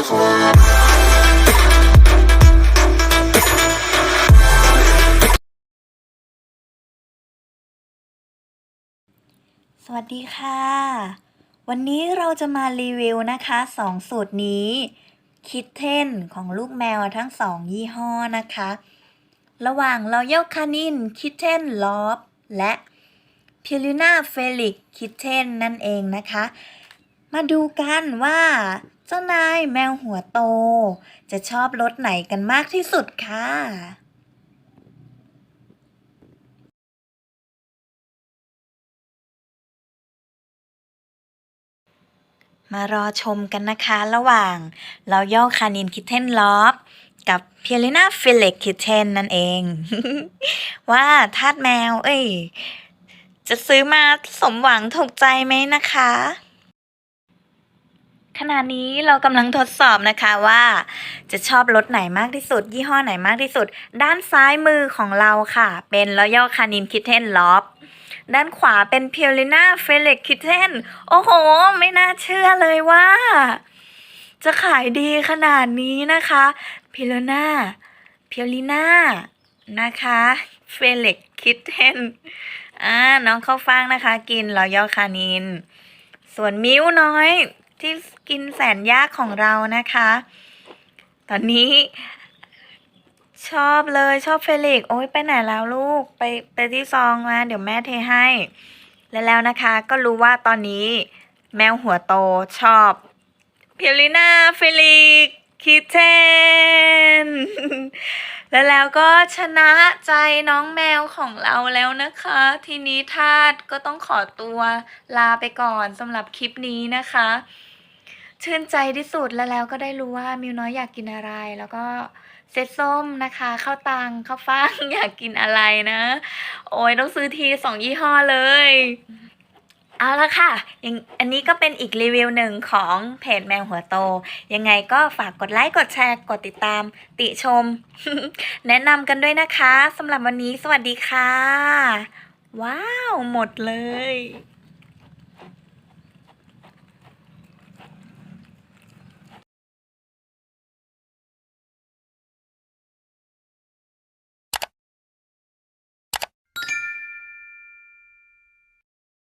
สวัสดีค่ะ วันนี้เราจะมารีวิวนะคะสองสูตรนี้ คิดเทนของลูกแมวทั้งสองยี่ห้อนะคะ ระหว่าง Royal Canin Kitten Love และ p u r i n a Felix Kitten นั่นเองนะคะ มาดูกันว่า เจ้านายแมวหัวโต จะชอบรสไหนกันมากที่สุดคะมารอชมกันนะคะระหว่างเราย่อคานินคิทเทนลอฟกับเพียริน่าฟิเล็กคิทเทนนั่นเอง ว่าทาสแมว เอ้ย จะซื้อมาสมหวังถูกใจไหมนะคะ ขณะนี้เรากำลังทดสอบนะคะว่าจะชอบรสไหนมากที่สุด ยี่ห้อไหนมากที่สุด ด้านซ้ายมือของเราค่ะ เป็น Royal Canin Kitten l o v ด้านขวาเป็น p u r i n a f e l i x Kitten โอ้โห ไม่น่าเชื่อเลยว่า จะขายดีขนาดนี้นะคะ p u r i n a p u r i n a นะคะ f e l i x Kitten อ่าน้องเข้าฟังนะคะ กิน Royal Canin ส่วนมิ้วน้อย ที่กินแสนยากของเรานะคะ ตอนนี้ ชอบเลยชอบเฟลิกโอ้ยไปไหนแล้วลูกไปไปที่ซองมาเดี๋ยวแม่เทให้ และแล้วนะคะ ก็รู้ว่าตอนนี้ แมวหัวโตชอบเพียริน่าเฟลิกคิเทนและแล้วก็ชนะใจน้องแมวของเราแล้วนะคะ ทีนี้ทาสก็ต้องขอตัวลาไปก่อนสำหรับคลิปนี้นะคะ ชื่นใจที่สุดแล้วแล้วก็ได้รู้ว่ามิวน้อยอยากกินอะไร แล้วก็เซตส้มนะคะข้าวตังข้าวฟ่างอยากกินอะไรนะ โอ้ยต้องซื้อทีสองยี่ห้อเลย เอาละค่ะยังอันนี้ก็เป็นอีกรีวิวหนึ่งของเพจแมวหัวโต ยังไงก็ฝากกดไลค์กดแชร์กดติดตาม ติชม แนะนำกันด้วยนะคะสำหรับวันนี้สวัสดีค่ะ ว้าว หมดเลย